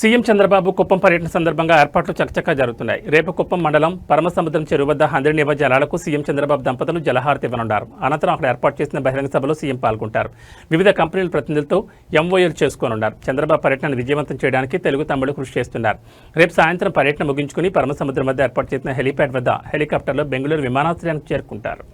CM Chandrababu Kuppam పర్యటన సందర్భంగా ఏర్పాట్లు చకచకా జరుగుతున్నాయి. రేపు కుప్పం మండలం పరమసముద్రం చెరువు వద్ద హంద్రినివ జలాలకు సీఎం చంద్రబాబు దంపతులు జలహారతి ఇవ్వనున్నారు. అనంతరం అక్కడ ఏర్పాటు చేసిన బహిరంగ సభలో సీఎం పాల్గొంటారు. వివిధ కంపెనీల ప్రతినిధులతో ఎంఓఎల్ చేసుకోనున్నారు. చంద్రబాబు పర్యటనను విజయవంతం చేయడానికి తెలుగు తమ్ముడు కృషి చేస్తున్నారు. రేపు సాయంత్రం పర్యటన ముగించుకుని పరమసముద్రం వద్ద ఏర్పాటు చేసిన హెలీప్యాడ్ వద్ద హెలికాప్టర్లో బెంగళూరు విమానాశ్రయానికి చేరుకుంటారు.